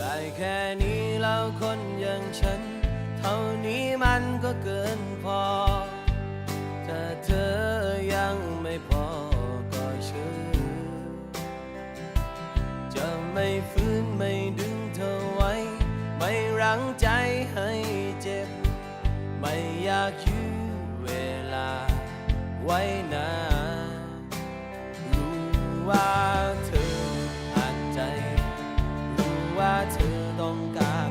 ได้แค่นี้แล้วคนอย่างฉัน เท่านี้มันก็เกินพอ ถ้าเธอยังไม่พอก็เชื่อจะไม่ฟื้นไม่ดึงเธอไว้ ไม่รั้งใจให้เจ็บ ไม่อยากยื้อเวลาไว้นานรู้ว่า รู้ว่า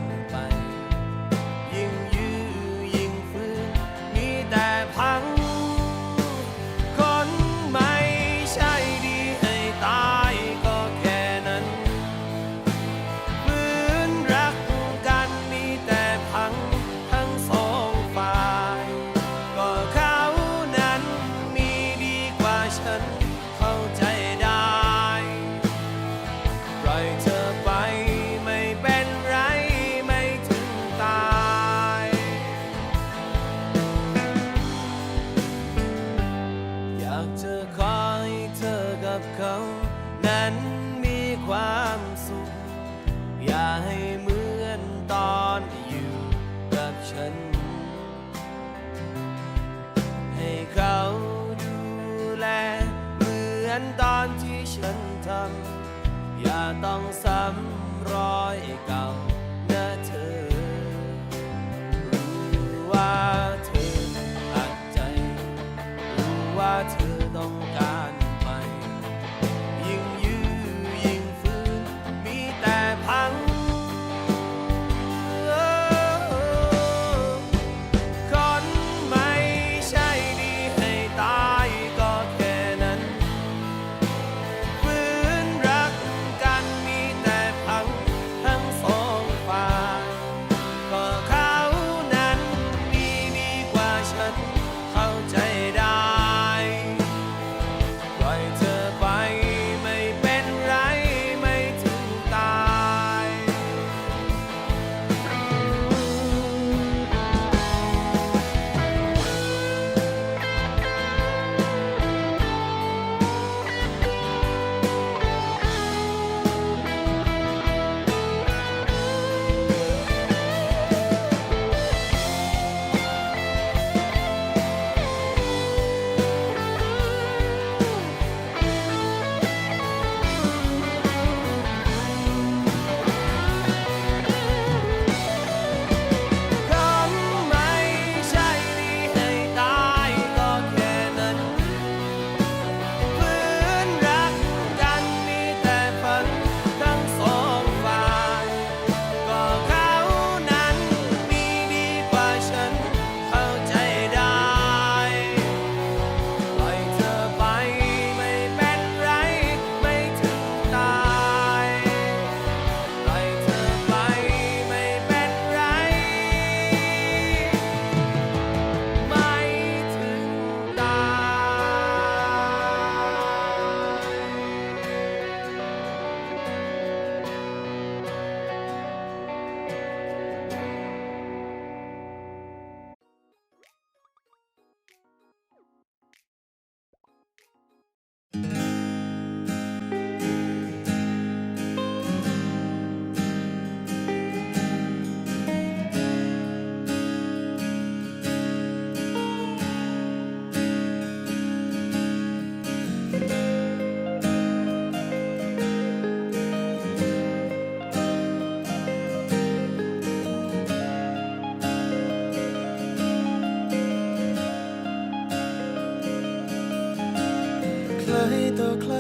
ครต่อใคร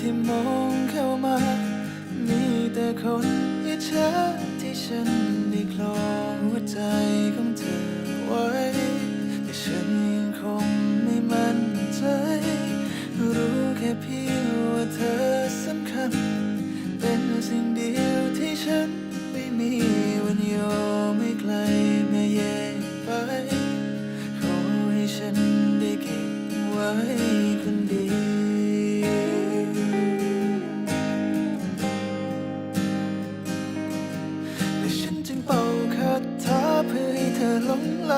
ที่มองเข้ามา มีแต่คนอิจฉาที่ฉันได้คลองหัวใจของเธอไว้ แต่ฉันยังคงไม่มั่นใจ รู้แค่เพียงว่าเธอสำคัญ เป็นสิ่งเดียวที่ฉันไม่มีวันยอมให้ใครมาแยกไป ขอให้ฉันได้เก็บไว้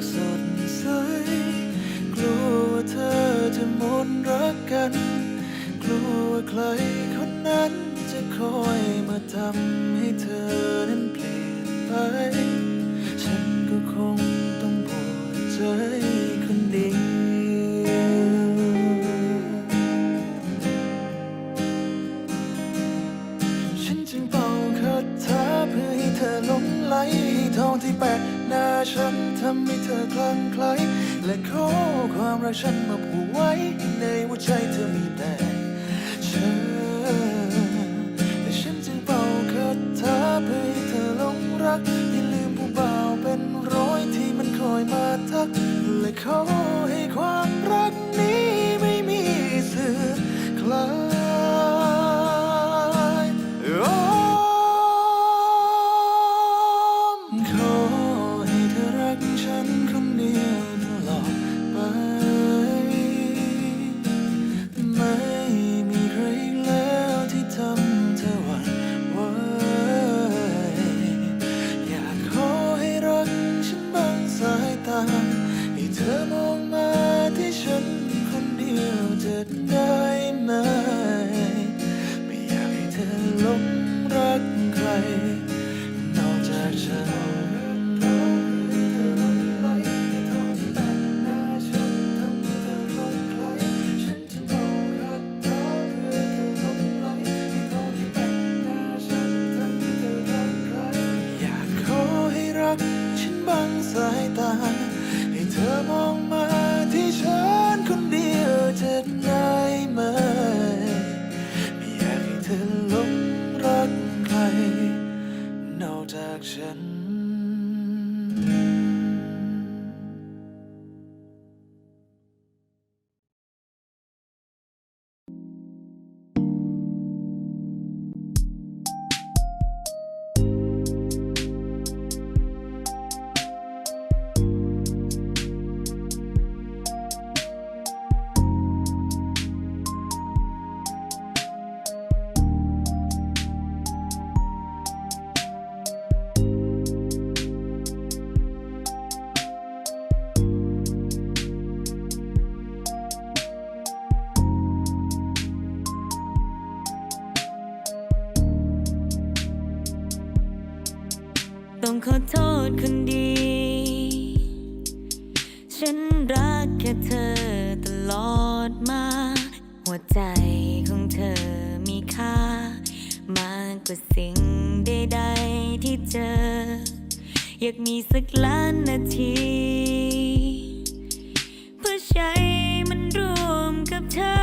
กสดใส กลัวว่าเธอจะหมดรักกัน กลัวว่าใครคนนั้นจะคอยมาทำให้เธอนั้นเปลี่ยนไป ฉันก็คงต้องปวดใจ น้าฉันทำให้เธอคลั่งไคล้และขอความรักฉันมาผูกไว้ ในหัวใจเธอมีแต่ฉันและฉันจึงเป่าคาถาเพื่อให้เธอหลงรักให้ลืมผู้บ่าวเป็นร้อยที่มันคอยมาทัก และขอให้ความ ต้องขอโทษคนดี ฉันรักแค่เธอตลอดมา หัวใจของเธอมีค่า มากกว่าสิ่งใดๆที่เจอ อยากมีสักล้านนาที เพื่อใช้มันรวมกับเธอ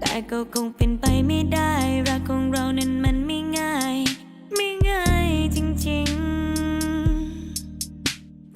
แต่ก็คงเป็นไปไม่ได้รักของเรานั้น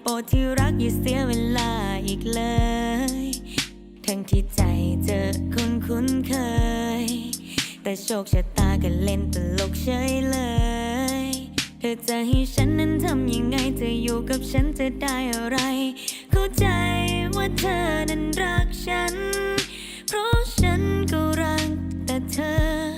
โปรดที่รักอย่าเสียเวลาอีกเลย ทั้งที่ใจเจอคนคุ้นเคย แต่โชคชะตาก็เล่นตลกเฉยเลย เธอจะให้ฉันนั้นทำยังไงจะอยู่กับฉันจะได้อะไร เข้าใจว่าเธอนั้นรักฉัน เพราะฉันก็รักแต่เธอ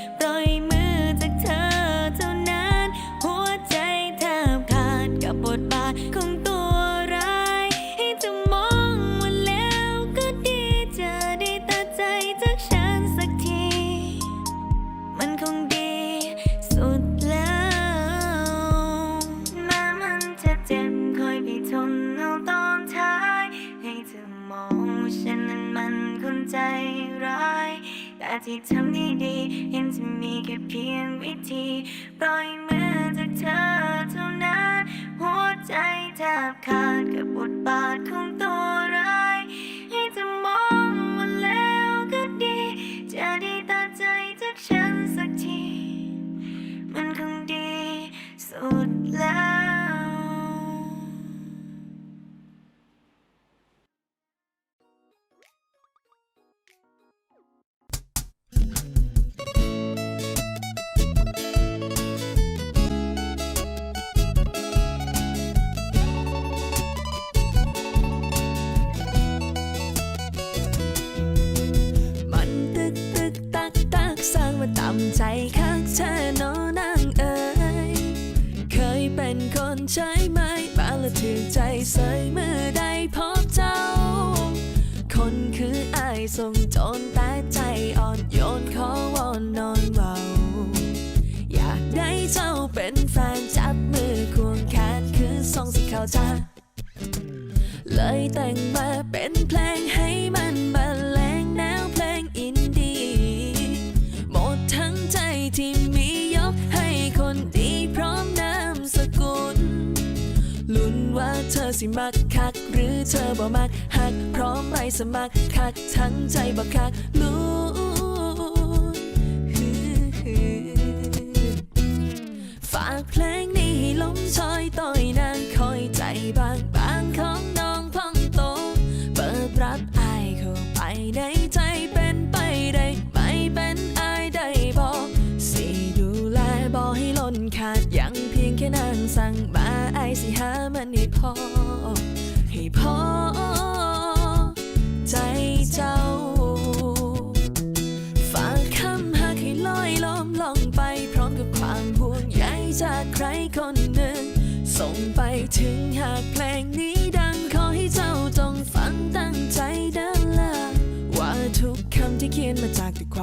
แต่ที่ทำได้ดีเห็นจะมีแค่เพียงวิธีปล่อยมือจากเธอเท่านั้น หัวใจแทบขาดกับบทบาทของตัว ใจคักเธอโนนางเอ๋ยเคยเป็นคนใช้ไหมมาละถึงใจใส่เมื่อได้พบเจ้า คนคืออายทรงโจรแต่ใจอ่อนโยนขอวอนนอนเบาอยากได้เจ้าเป็นแฟนจับมือควงแขนคือทรงสิเขาจ้าเลยแต่งมาเป็นเพลงให้มันบรร สิมักคัก หรือเธอบ่มักหัก พร้อมไปสมัครคัก ทั้งใจบ่คักลุ้นฝากเพลงนี้ให้ลมชอยต่อยนางคอยใจบางบาง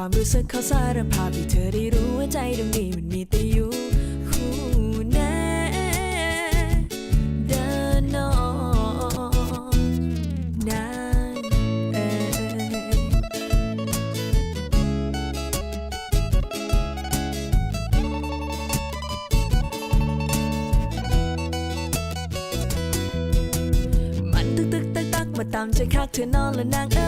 ความรู้สึกเขาสารภาพให้เธอได้รู้ว่าใจดวงนี้มันมีแต่อยู่คู่แน่เดินนอนนานเอ่ยมันตึกตึกตักตักมาตามใจคักเธอนอนและนางเอ้ย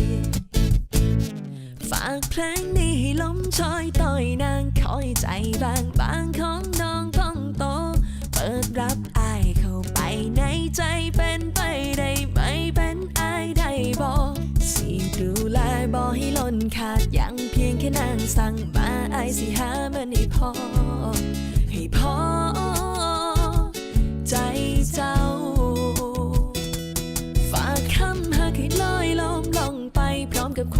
ฝากเพลงนี้ให้ล้มชอยต่อยนางคอยใจบางบางของน้องท้องโต เปิดรับอายเข้าไปในใจเป็นไปได้ไหมเป็นอายได้บอกสิดูแลบอให้ล้นขาดยังเพียงแค่นางสั่งมาอายสิหามันให้พอให้พอ